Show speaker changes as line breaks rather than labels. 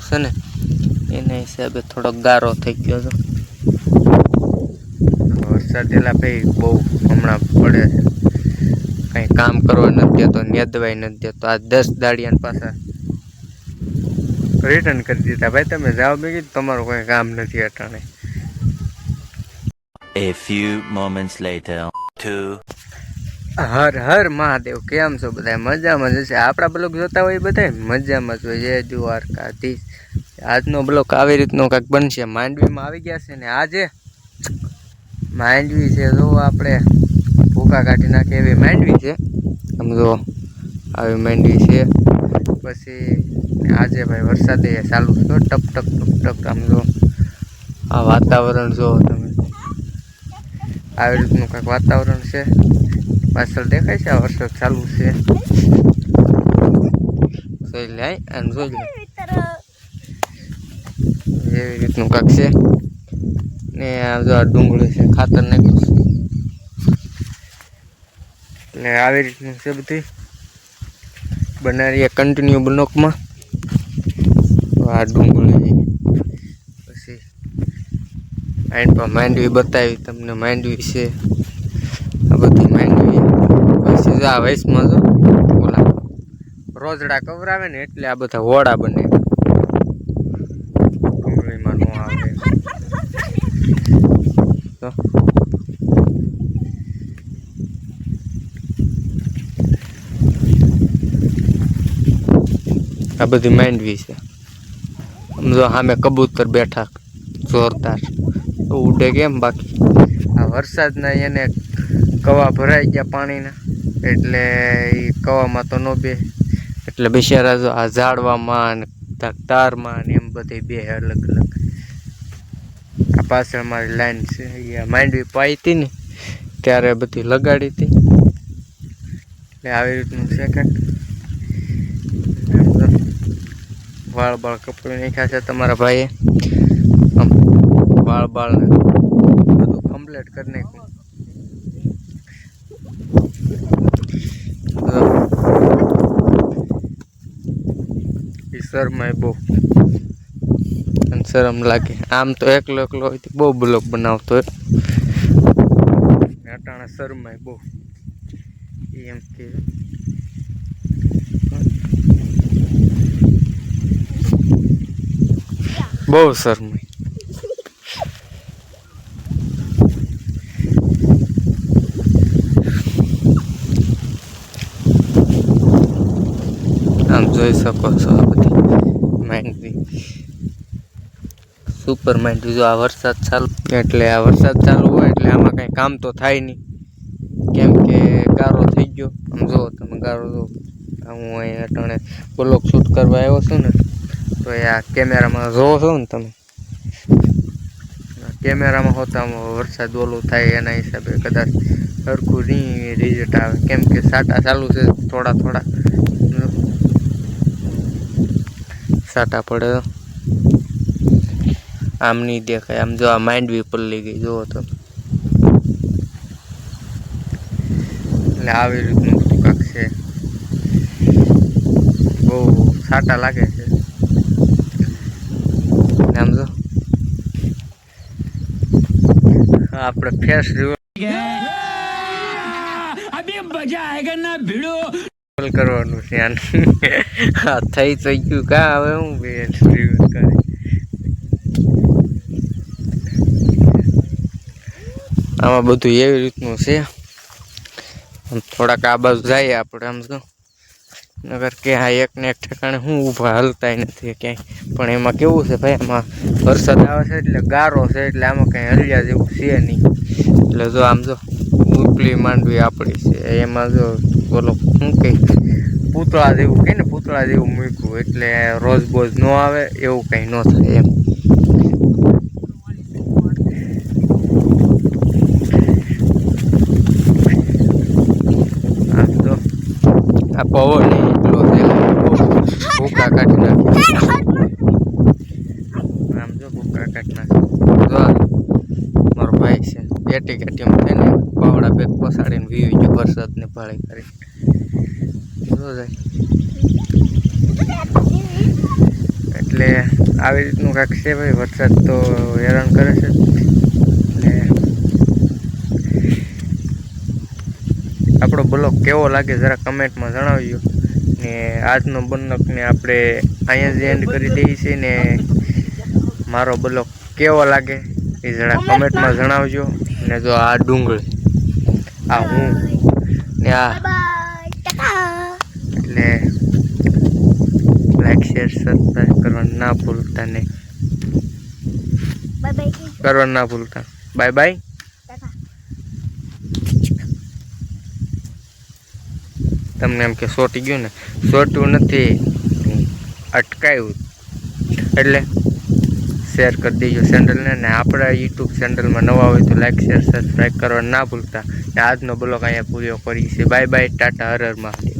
છે ને એના હિસાબે થોડોક ગારો થઈ ગયો હતો. વરસાદ એલા ભાઈ બહુ હમણાં પડે છે. કંઈ કામ કરવા નથી દેતો નેદવાય નથી દેતો. આ દસ દાડિયાને પાછા રિટર્ન કરી દીધા. ભાઈ તમે જાઓ બે કીધું તમારું કોઈ કામ નથી અટાણે.
A few moments later. Two.
હર હર મહાદેવ, કેમ છો બધા મજામાં જ છે આપણા બ્લોગ જોતા હોય બધા મજામાં જ હોય. જય દ્વારકાધીશ આજનો બ્લોગ આવી રીતનો કાંઈક બનશે. માંડવીમાં આવી ગયા છે ને આજે. માંડવી છે, જો આપણે ભૂકા કાઢી નાખે. એવી માંડવી છે. આમ જો, આવી માંડવી છે. પછી આજે ભાઈ વરસાદ ચાલુ છે. ટપ ટપ ટપ ટપ આમ જો, આ વાતાવરણ જો તમે. આવી રીતનું કાંઈક વાતાવરણ છે. પાછળ દેખાય છે આ વરસાદ ચાલુ છે. જોઈ લે અને જોઈ લે. એવી રીતનું કાંક છે. ને આ જો આ ડુંગળી છે ખાતર નાખ્યું છે. એટલે આવી રીતનું છે બધી બનાવીએ કન્ટિન્યુ બ્લોકમાં. આ ડુંગળી પછી પર માંડવી બતાવી તમને માંડવી છે. આ બધી જો આ વૈશમાં જો ઓલા રોજડા કવરાવે ને એટલે આ બધા વોડા બને. તો? આ બધી માંડવી છે. સમજો સામે કબૂતર બેઠા, જોરદાર. ઉડે કેમ બાકી? આ વરસાદના એને કવા ભરાઈ ગયા પાણીના. એટલે એ કવામાં તો ન બે. એટલે બિચારા આ ઝાડવામાં ને તારમાં ને એમ બધી બે અલગ અલગ. આ પાછળ મારી લાઈન છે એ માંડવી પાઈ હતી ને, ત્યારે બધી લગાડી હતી એટલે આવી રીતનું છે કાંક વાળ બાળ કપડું નાખ્યા છે તમારા ભાઈએ. વાળ બાળ બધું કમ્પ્લીટ કરી નાખ્યું તો ઈ શરમાય બહુ. અને શરમ લાગે. આમ તો એકલો એકલો હોય તો બહુ બ્લોક બનાવતો હોય. અટાણા શરમાય બહુ. એમ કે. બહુ શરમાય આમ જોઈ શકો છો આ બધી માંડવી સુપર માંડવી જો આ વરસાદ ચાલુ એટલે આ વરસાદ ચાલુ હોય એટલે આમાં કંઈ કામ તો થાય નહીં. કેમ કે ગારો થઈ ગયો. આમ જુઓ તમે ગારો જો હું અહીં અટાણે બ્લોક શૂટ કરવા આવ્યો છું ને, તો એ આ કેમેરામાં જોવો છો ને તમે? કેમેરામાં હોતા વરસાદ ઓલું થાય એના હિસાબે કદાચ સરખું નહીં રિઝલ્ટ આવે. કેમ કે સાટા ચાલુ છે થોડા થોડા. સાટા પડે આમ નહીં દેખાય આમ જો આ માઇન્ડ માંડવી પલ્લી ગઈ જુઓ તો એટલે આવી રીતનું બધું કાંક છે બહુ સાટા લાગે છે ને આમ જો આપણે ફેસ રિવલ કરવાનું છે. હા, થઈ તો ગયું. કા, હવે હું બે રિવલ કરે. આમાં બધું એવી રીતનું છે. થોડાક આ બાજુ જઈએ આપણે આમ તો. નગર કે હા એક ને એક ઠેકાણે હું ઊભા હલતા નથી ક્યાંય. પણ એમાં કેવું છે ભાઈ આમાં વરસાદ આવે છે એટલે ગારો છે, એટલે આમાં કંઈ હલ્યા જેવું છે નહીં. એટલે જો આમ જો. ઉપલી માંડવી આપણી છે. એમાં જો બોલો શું કહે પૂતળા જેવું કહે ને, પૂતળા જેવું મૂક્યું. એટલે રોજ બોજ ન આવે, એવું કંઈ ન થાય એમ. આ પવન એટલો ભૂકા કાઢી નાખે. આમ જો ભૂકા કાઢી નાખે. મારો ભાઈ છે પેટી કાઢી છે ને પાવડા પેક પસાડીને વીવી ગયો, વરસાદને પાળી કરી. એટલે આવી રીતનું કાંઈક છે ભાઈ, વરસાદ તો હેરાન કરે છે. આપણો બ્લોગ કેવો લાગે જરા કમેન્ટમાં જણાવજો. ને આજનો બ્લોગને આપણે અહીંયા જ એન્ડ કરી દઈએ છીએ ને મારો બ્લોગ કેવો લાગે એ જરા કમેન્ટમાં જણાવજો. ને જો આ ડુંગળી. આ હું ને આ એટલે લાઈક શેર સબસ્ક્રાઈબ કરવાનું ના ભૂલતા ને. કરવાનું ના ભૂલતા. બાય બાય તમને એમ કે સોટી ગયું ને. સોટું નથી. અટકાયું. એટલે શેર કરી દેજો ચેનલને ને. આપણા યુટ્યુબ ચેનલમાં નવા હોય તો લાઈક શેર સબસ્ક્રાઈબ કરવા ના ભૂલતા. આજનો બ્લોગ અહીંયા પૂરો કરીએ છીએ. બાય બાય ટાટા હર હર મહાદેવ